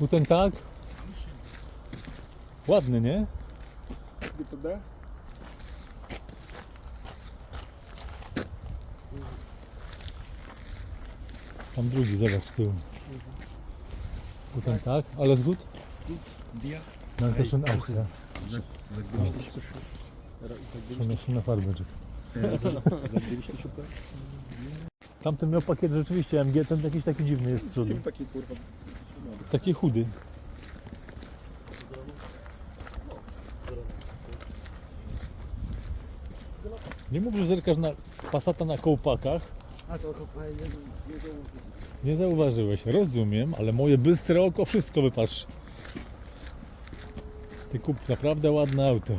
Guten Tag. Ładny, nie? GPD? Tam drugi, zobacz z tyłu. Guten Tag. Alles gut? Dir? Dankeschön auch, ja. Przenoszę na farbę. Zagryźliście szybko? Tamten miał pakiet rzeczywiście MG, ten jakiś taki dziwny jest z przodu. Taki kurwa? Taki chudy. Nie mów, że zerkasz na Passata na kołpakach. Nie zauważyłeś, rozumiem, ale moje bystre oko wszystko wypatrzy. Ty kup naprawdę ładne auto.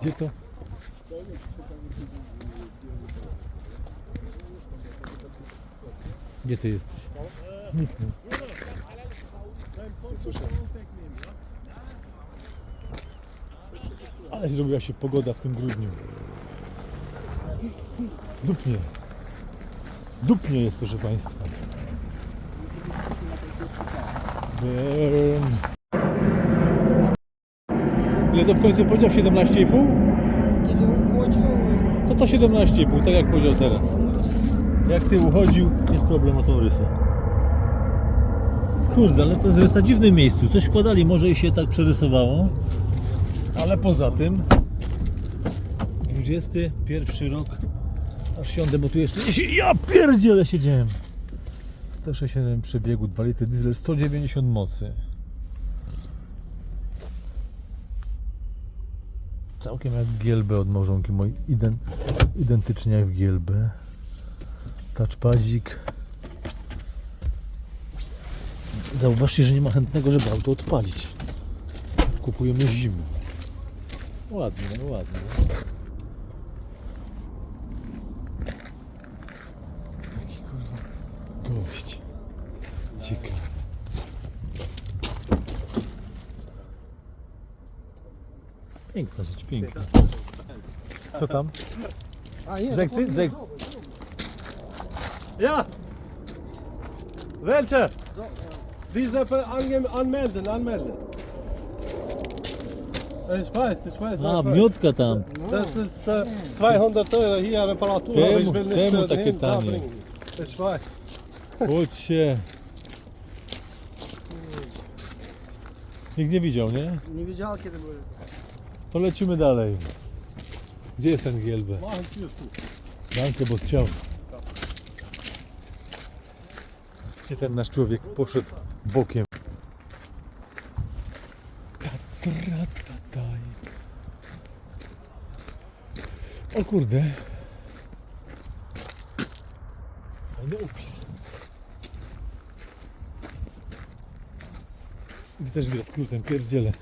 Gdzie to? Gdzie ty jesteś? Zniknął. Ale zrobiła się pogoda w tym grudniu. Dupnie. Dupnie jest, proszę Państwa. Wiem. Ile to w końcu powiedział? 17,5? Kiedy uchodził, To to 17,5, tak jak powiedział teraz. Jak ty uchodził, jest problem motorysa. Kurde, ale to jest rysa w dziwnym miejscu. Coś wkładali, może i się tak przerysowało. Ale poza tym 21 rok Aż siądę, bo tu jeszcze. Ja pierdziele siedziałem 167 przebiegu, 2 litry diesel, 190 mocy Całkiem jak GLB od małżonki mojej, Iden, identycznie jak w GLB Touchpadzik Zauważcie, że nie ma chętnego, żeby auto odpalić Kupujemy zimę Ładnie, no ładnie Jaki kurwa gość. Ciekawy. Piękna rzecz, piękna. Co tam? A nie, Zek, ty? Ja! Welche? Diese ange anmelden, anmelden. Ich weiß, ich weiß. A, miotka tam. Das ist äh, 200 Euro hier Reparatur, Temu- aber ich will nicht temu äh, takie hin- da tanie. bringen. Ich weiß. Chodź się. Nikt nie widział, nie? nie wiedziała kiedy były. To lecimy dalej. Gdzie jest ten GLB? Machen Tür zu. Dankę, bo chciał. Gdzie ten nasz człowiek poszedł bokiem? O kurde. Fajny opis. Idę też idę skrótem, pierdzielę.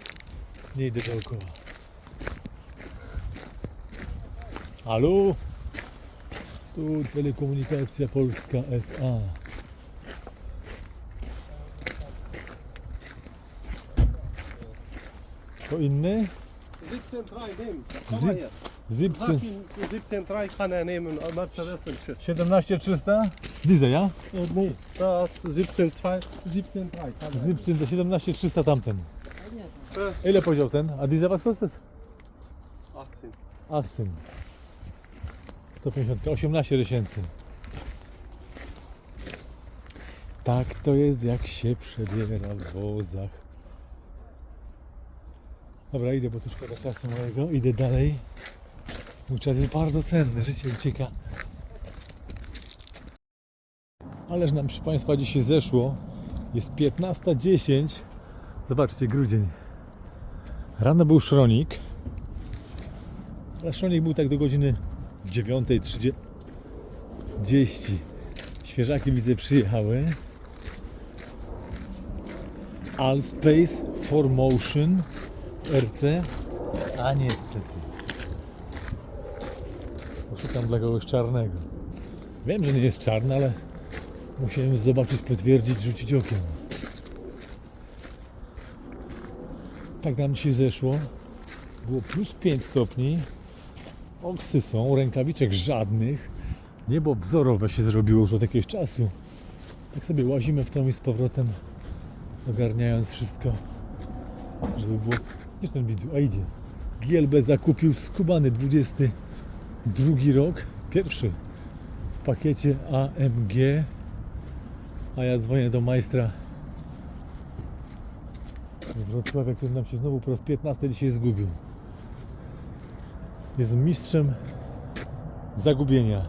Nie idę dookoła. Halo? Tu Telekomunikacja Polska SA. To inny? 17,3 nehmen. Komm Sie- mal her. 17, Sag ihm, 17,3 kann er nehmen. Mercedes im Schiff. 17300? Diesel, ja? Äh, nee, da 17,2, 17,3 kann er. 17, to 17300 tamten. Ile powiedział ten? A diesel was kosztuje? 18. 18. 150, 18 tysięcy. Tak to jest jak się przebiera w wozach. Dobra, idę, bo tu szkoda czasu mojego. Idę dalej. Mój czas jest bardzo cenny, życie ucieka. Ależ nam, proszę Państwa, dzisiaj zeszło. Jest 15.10. Zobaczcie, grudzień. Rano był szronik. Szronik był tak do godziny 9.30. Świeżaki widzę przyjechały. Allspace for Motion RC. A niestety. Poszukam dla kogoś czarnego. Wiem, że nie jest czarny, ale musiałem zobaczyć, potwierdzić, rzucić okiem. Tak nam dzisiaj zeszło. Było plus 5 stopni. Oksy są, rękawiczek żadnych. Niebo wzorowe się zrobiło już od jakiegoś czasu. Tak sobie łazimy w tą i z powrotem, ogarniając wszystko, żeby było... Gdzież ten widziu? A idzie. GLB zakupił skubany 22 rok, pierwszy w pakiecie AMG, a ja dzwonię do majstra Wrocławia, który nam się znowu po raz 15 dzisiaj zgubił. Jest mistrzem zagubienia.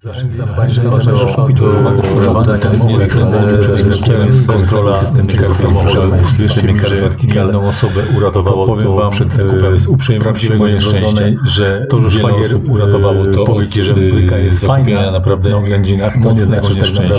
Zachęcam Państwa do samochodów samochodów kontrola samochodów. vertykalną osobę uratowało Powiem wam, przed zakupem e, z uprzejmości mojej szczęścia, że to, że szwagier osób uratowało to powiedzi, że e, bryka jest fajna naprawdę na oględzinach, to nie znaczy tak naprawdę